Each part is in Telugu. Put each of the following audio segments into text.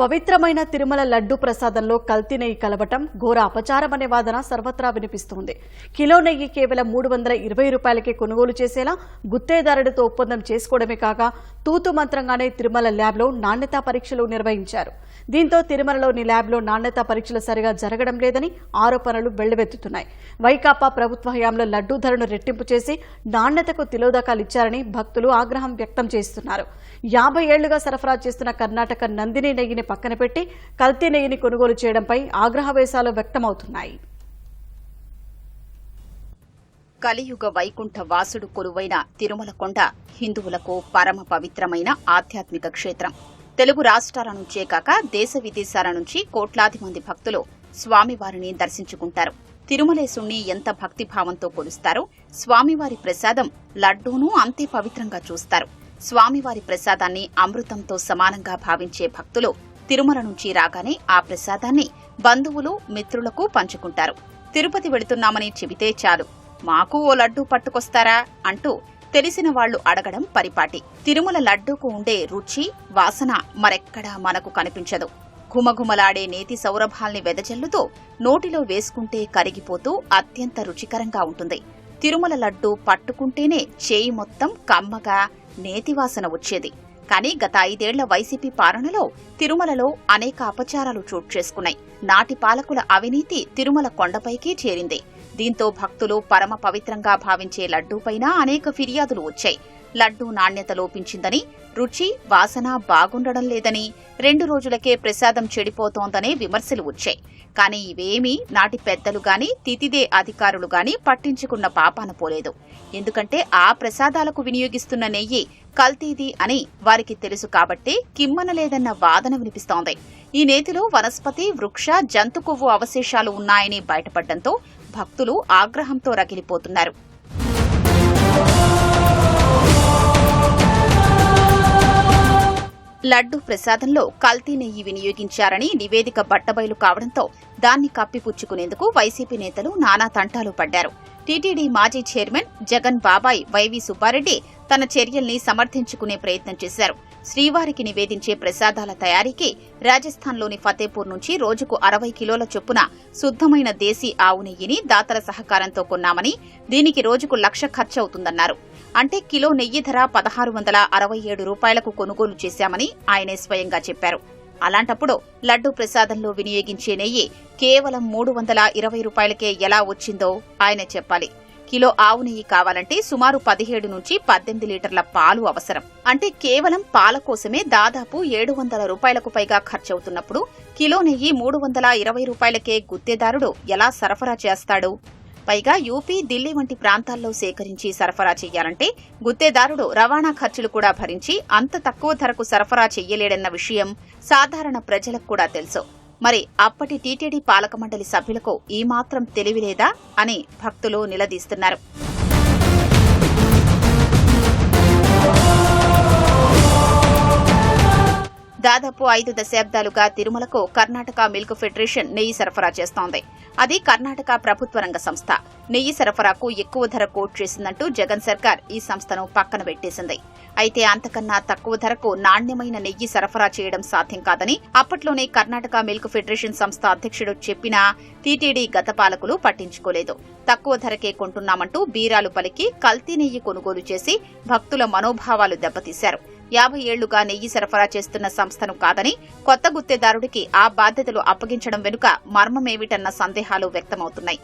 పవిత్రమైన తిరుమల లడ్డు ప్రసాదంలో కల్తీ నెయ్యి కలవటం ఘోర అపచారమనే వాదన సర్వత్రా వినిపిస్తోంది. కిలో నెయ్యి కేవలం మూడు వందల ఇరవై రూపాయలకే కొనుగోలు చేసేలా గుత్తేదారుడితో ఒప్పందం చేసుకోవడమే కాక తూతు మంత్రంగానే తిరుమల ల్యాబ్లో నాణ్యతా పరీక్షలు నిర్వహించారు. దీంతో తిరుమలలోని ల్యాబ్లో నాణ్యతా పరీక్షలు సరిగా జరగడం లేదని ఆరోపణలు వెళ్ళవెత్తుతున్నాయి వైకాపా ప్రభుత్వ హయాంలో లడ్డూ ధరను రెట్టింపు చేసి నాణ్యతకు తిలోదకాలు ఇచ్చారని భక్తులు ఆగ్రహం వ్యక్తం చేస్తున్నారు. యాభై ఏళ్ళుగా సరఫరా చేస్తున్న కర్ణాటక నందిని నెయ్యిని పక్కన పెట్టి కల్తీ నెయ్యిని కొనుగోలు చేయడంపై ఆగ్రహవేశాలు వ్యక్తమవుతున్నాయి. కలియుగ వైకుంఠ వాసుడు కొలువైన తిరుమలకొండ హిందువులకు పరమ పవిత్రమైన ఆధ్యాత్మిక క్షేత్రం. తెలుగు రాష్ట్రాల నుంచే కాక దేశ విదేశాల నుంచి కోట్లాది మంది భక్తులు స్వామివారిని దర్శించుకుంటారు. తిరుమలేశుణ్ణి ఎంత భక్తిభావంతో కొలుస్తారో స్వామివారి ప్రసాదం లడ్డూను అంతే పవిత్రంగా చూస్తారు. స్వామివారి ప్రసాదాన్ని అమృతంతో సమానంగా భావించే భక్తులు తిరుమల నుంచి రాగానే ఆ ప్రసాదాన్ని బంధువులు మిత్రులకు పంచుకుంటారు. తిరుపతి వెళుతున్నామని చెబితే చాలు. మాకు ఓ లడ్డూ పట్టుకొస్తారా? అంటూ తెలిసిన వాళ్ళు అడగడం పరిపాటి. తిరుమల లడ్డూకు ఉండే రుచి వాసన మరెక్కడా మనకు కనిపించదు. ఘుమఘుమలాడే నేతి సౌరభాల్ని వెదజల్లుతూ నోటిలో వేసుకుంటే కరిగిపోతూ అత్యంత రుచికరంగా ఉంటుంది. తిరుమల లడ్డూ పట్టుకుంటేనే చేయి మొత్తం కమ్మగా నేతివాసన వచ్చేది. కానీ గత ఐదేళ్ళ వైసీపీ పాలనలో తిరుమలలో అనేక అపచారాలు చోటు చేసుకున్నాయి. నాటి పాలకుల అవినీతి తిరుమల కొండపైకి చేరింది. దీంతో భక్తులు పరమ పవిత్రంగా భావించే లడ్డూపైన అనేక ఫిర్యాదులు వచ్చాయి. లడ్డూ నాణ్యత లోపించిందని రుచి వాసన బాగుండడం లేదని రెండు రోజులకే ప్రసాదం చెడిపోతోందనే విమర్శలు వచ్చాయి. కానీ ఇవేమీ నాటి పెద్దలు గాని తితిదే అధికారులు గాని పట్టించుకున్న పాపాన పోలేదు. ఎందుకంటే ఆ ప్రసాదాలకు వినియోగిస్తున్న నెయ్యి కల్తీది అని వారికి తెలుసు కాబట్టి కిమ్మనలేదన్న వాదన వినిపిస్తోంది. ఈ నేతిలో వనస్పతి వృక్ష జంతు కొవ్వు అవశేషాలు ఉన్నాయని బయటపడడంతో భక్తులు ఆగ్రహంతో రగిలిపోతున్నారు. లడ్డు ప్రసాదంలో కల్తీ నెయ్యి వినియోగించారని నివేదిక బట్టబయలు కావడంతో దాన్ని కప్పిపుచ్చుకునేందుకు వైసీపీ నేతలు నానా తంటాలు పడ్డారు. టీటీడీ మాజీ చైర్మన్ జగన్ బాబాయ్ వైవి సుబ్బారెడ్డి తన చర్యల్ని సమర్థించుకునే ప్రయత్నం చేశారు. శ్రీవారికి నివేదించే ప్రసాదాల తయారీకి రాజస్థాన్లోని ఫతేపూర్ నుంచి రోజుకు అరవై కిలోల చొప్పున శుద్ధమైన దేశీ ఆవు నెయ్యిని దాతల సహకారంతో కొన్నామని దీనికి రోజుకు లక్ష ఖర్చవుతుందన్నారు. అంటే కిలో నెయ్యి ధర పదహారు వందల అరవై ఏడు రూపాయలకు కొనుగోలు చేశామని ఆయనే స్వయంగా చెప్పారు. అలాంటప్పుడు లడ్డు ప్రసాదంలో వినియోగించే నెయ్యి కేవలం మూడు వందల ఇరవై రూపాయలకే ఎలా వచ్చిందో ఆయన చెప్పాలి. కిలో ఆవు నెయ్యి కావాలంటే సుమారు పదిహేడు నుంచి పద్దెనిమిది లీటర్ల పాలు అవసరం. అంటే కేవలం పాల కోసమే దాదాపు ఏడు వందల రూపాయలకు పైగా ఖర్చవుతున్నప్పుడు కిలో నెయ్యి మూడు వందల ఇరవై రూపాయలకే గుత్తేదారుడు ఎలా సరఫరా చేస్తాడు? పైగా యూపీ ఢిల్లీ వంటి ప్రాంతాల్లో సేకరించి సరఫరా చేయాలంటే గుత్తేదారుడు రవాణా ఖర్చులు కూడా భరించి అంత తక్కువ ధరకు సరఫరా చెయ్యలేడన్న విషయం సాధారణ ప్రజలకు కూడా తెలుసు. మరి అప్పటి టీటీడీ పాలక మండలి సభ్యులకు ఈ మాత్రం తెలివిలేదా అని భక్తులు నిలదీస్తున్నారు. దాదాపు ఐదు దశాబ్దాలుగా తిరుమలకు కర్ణాటక మిల్క్ ఫెడరేషన్ నెయ్యి సరఫరా చేస్తోంది. అది కర్ణాటక ప్రభుత్వ రంగ సంస్థ. నెయ్యి సరఫరాకు ఎక్కువ ధర కోట్ చేసిందంటూ జగన్ సర్కార్ ఈ సంస్థను పక్కన పెట్టేసింది. అయితే అంతకన్నా తక్కువ ధరకు నాణ్యమైన నెయ్యి సరఫరా చేయడం సాధ్యం కాదని అప్పట్లోనే కర్ణాటక మిల్క్ ఫెడరేషన్ సంస్థ అధ్యక్షుడు చెప్పినా టీటీడీ గత పాలకులు పట్టించుకోలేదు. తక్కువ ధరకే కొంటున్నామంటూ బీరాలు పలికి కల్తీ నెయ్యి కొనుగోలు చేసి భక్తుల మనోభావాలు దెబ్బతీశారు. యాభై ఏళ్ళుగా నెయ్యి సరఫరా చేస్తున్న సంస్థను కాదని కొత్త గుత్తేదారుడికి ఆ బాధ్యతలు అప్పగించడం వెనుక మర్మమేమిటన్న సందేహాలు వ్యక్తమవుతున్నాయి.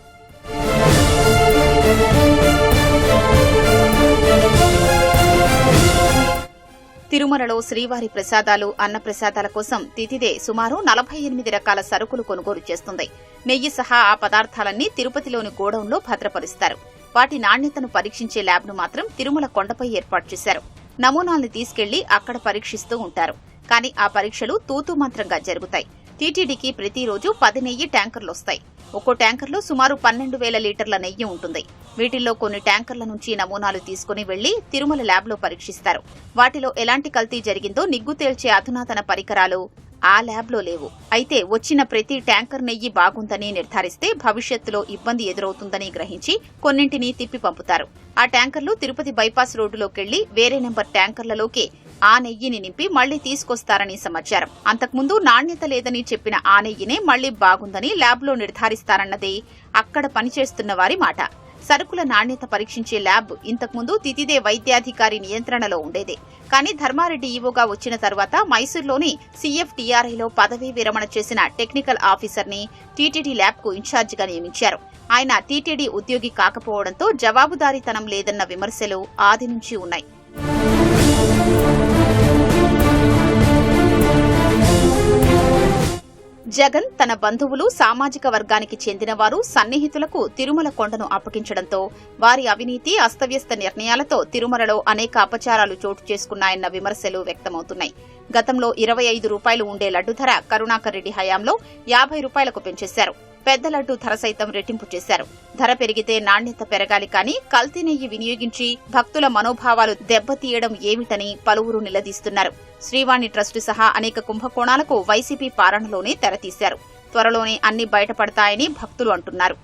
తిరుమలలో శ్రీవారి ప్రసాదాలు అన్న ప్రసాదాల కోసం తితిదే సుమారు నలభై ఎనిమిది రకాల సరుకులు కొనుగోలు చేస్తుంది. నెయ్యి సహా ఆ పదార్థాలన్నీ తిరుపతిలోని గోడౌన్లో భద్రపరుస్తారు. వాటి నాణ్యతను పరీక్షించే ల్యాబ్ను మాత్రం తిరుమల కొండపై ఏర్పాటు చేశారు. నమూనాల్ని తీసుకెళ్ళి అక్కడ పరీక్షిస్తూ ఉంటారు. కానీ ఆ పరీక్షలు తూతు మంత్రంగా జరుగుతాయి. టీటీడీకి ప్రతిరోజు పది నెయ్యి ట్యాంకర్లు వస్తాయి ఒక్కో ట్యాంకర్లో సుమారు పన్నెండు వేల లీటర్ల నెయ్యి ఉంటుంది. వీటిల్లో కొన్ని ట్యాంకర్ల నుంచి నమూనాలు తీసుకుని వెళ్ళి తిరుమల ల్యాబ్లో పరీక్షిస్తారు. వాటిలో ఎలాంటి కల్తీ జరిగిందో నిగ్గు తేల్చే అధునాతన పరికరాలు ఆ ల్యాబ్లో లేవు. అయితే వచ్చిన ప్రతి ట్యాంకర్ నెయ్యి బాగుందని నిర్ధారిస్తే భవిష్యత్తులో ఇబ్బంది ఎదురవుతుందని గ్రహించి కొన్నింటిని తిప్పి పంపుతారు. ఆ ట్యాంకర్లు తిరుపతి బైపాస్ రోడ్డులోకెళ్ళి వేరే నెంబర్ ట్యాంకర్లలోకి ఆ నెయ్యిని నింపి మళ్ళీ తీసుకొస్తారని సమాచారం. అంతకుముందు నాణ్యత లేదని చెప్పిన ఆ నెయ్యినే మళ్ళీ బాగుందని ల్యాబ్లో నిర్ధారిస్తారన్నదే అక్కడ పనిచేస్తున్న వారి మాట. సరుకుల నాణ్యత పరీక్షించే ల్యాబ్ ఇంతకుముందు తితిదే వైద్యాధికారి నియంత్రణలో ఉండేదే. కానీ ధర్మారెడ్డి ఈవోగా వచ్చిన తర్వాత మైసూర్లోని సీఎఫ్టీఆర్ఐలో పదవీ విరమణ చేసిన టెక్నికల్ ఆఫీసర్ని టీటీడీ ల్యాబ్కు ఇన్ఛార్జిగా నియమించారు. ఆయన టీటీడీ ఉద్యోగి కాకపోవడంతో జవాబుదారీతనం లేదన్న విమర్శలు ఆది నుంచి ఉన్నాయి. జగన్ తన బంధువులు సామాజిక వర్గానికి చెందినవారు సన్నిహితులకు తిరుమల కొండను అప్పగించడంతో వారి అవినీతి అస్తవ్యస్త నిర్ణయాలతో తిరుమలలో అనేక అపచారాలు చోటు చేసుకున్నాయన్న విమర్శలు వ్యక్తమవుతున్నాయి. గతంలో ఇరవై ఐదు రూపాయలు ఉండే లడ్డు ధర కరుణాకర్ రెడ్డి హయాంలో యాభై రూపాయలకు పెంచేశారు. పెద్ద లడ్డు ధర సైతం రెట్టింపు చేశారు. ధర పెరిగితే నాణ్యత పెరగాలి కానీ కల్తీ నెయ్యి వినియోగించి భక్తుల మనోభావాలు దెబ్బతీయడం ఏమిటని పలువురు నిలదీస్తున్నారు. శ్రీవాణి ట్రస్టు సహా అనేక కుంభకోణాలకు వైసీపీ పాలనలోనే తెరతీశారు. త్వరలోనే అన్ని బయటపడతాయని భక్తులు అంటున్నారు.